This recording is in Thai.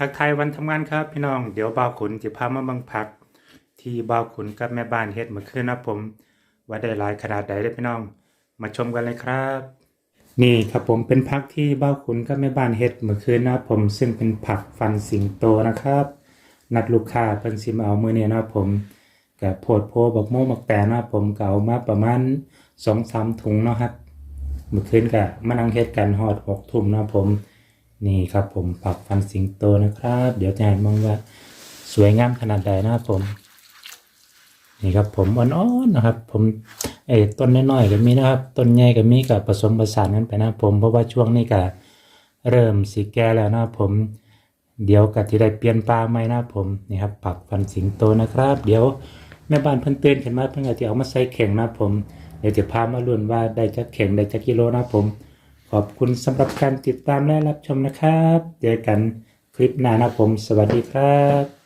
ทักทายวันทำงานครับพี่น้อง เดี๋ยวบ่าวขุนจะพามาเบังพัก ที่บ่าวขุนกับแม่บ้านเฮ็ดเมื่อคืนนะผม ว่าได้หลายขนาดใดเด้พี่น้อง มาชมกันเลยครับ นี่ครับผมเป็นพักที่บ่าวขุนกับแม่บ้านเฮ็ดเมื่อคืนนะผมซึ่งเป็นผักฟันสิงโตนะครับ นัดลูกค้าเพิ่นสิมาเอามื้อนี้นะผมกับโพดโพบักโมบักแต่นะผมก็เอามาประมาณ2-3ถุงเนาะครับเมื่อคืนก็มานั่งเฮ็ดกันฮอด6ทุ่มนะผม นี่ครับผมผักฟันสิงโตนะครับ เดี๋ยวจะให้มองว่าสวยงามขนาดใดนะครับผม นี่ครับผมอ่อนๆนะครับ ผมเอ้ต้นน้อยๆก็มีนะครับ ต้นใหญ่ก็มีกับผสมผสานกันไปนะครับผมเพราะว่าช่วงนี้ก็เริ่มสีแก่แล้วนะครับผม เดี๋ยวก็ที่ได้เปลี่ยนปลาใหม่นะครับผมนี่ครับผักฟันสิงโตนะครับ เดี๋ยวแม่บ้านเพิ่นเตือนขึ้นมาเพิ่นก็จะเอามาใส่เข่งนะครับผมเดี๋ยวจะพามาลุ้นว่าได้จักเข่งได้จักกิโลนะครับผม ขอบคุณสำหรับการติดตามและรับชมนะครับ เจอกันคลิปหน้านะครับผม สวัสดีครับ